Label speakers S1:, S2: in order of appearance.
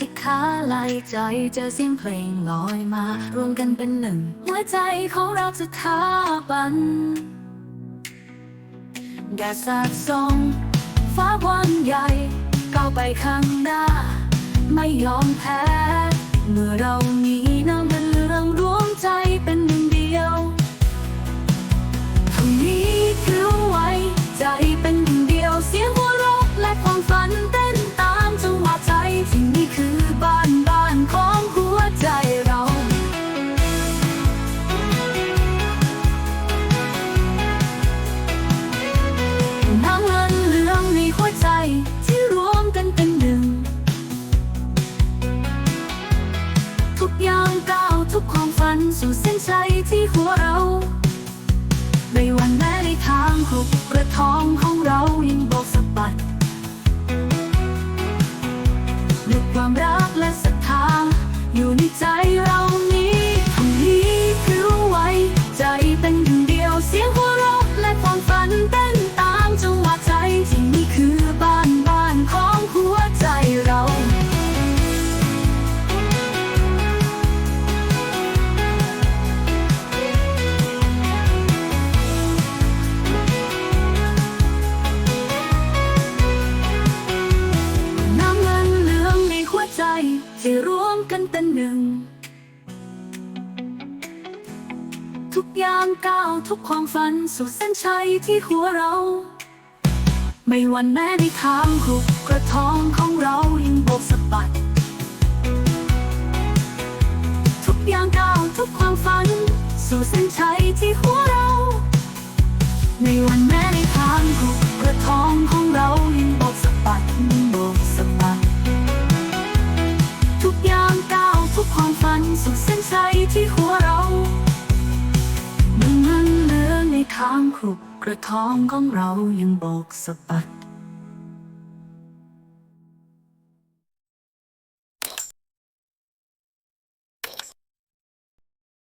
S1: สิขาไหลใจเจอเสียงเพลงลอยมา รวมกันเป็นหนึ่ง หัวใจของเราสถาบันแดดสาดส่องฟ้าวันใหญ่ก้าวไปข้างหน้า ไม่ยอมแพ้ ย่างก้าวทุกความฝันสู่เส้นชัยที่หัวเรา ในวันแม้ในทางครุก ทุกอย่างก้าวทุกความฝันสู่เส้นชัยที่หัวเรา ไม่วันแม้ในทางครุกกระทองของเรายังโบกสะบัด ทุกอย่างก้าวทุกความฝัน สู่เส้นชัยที่หัวเรา ในวันแม้ในทางครุกกระทองของ ระทองของเรายังโบกสะบัด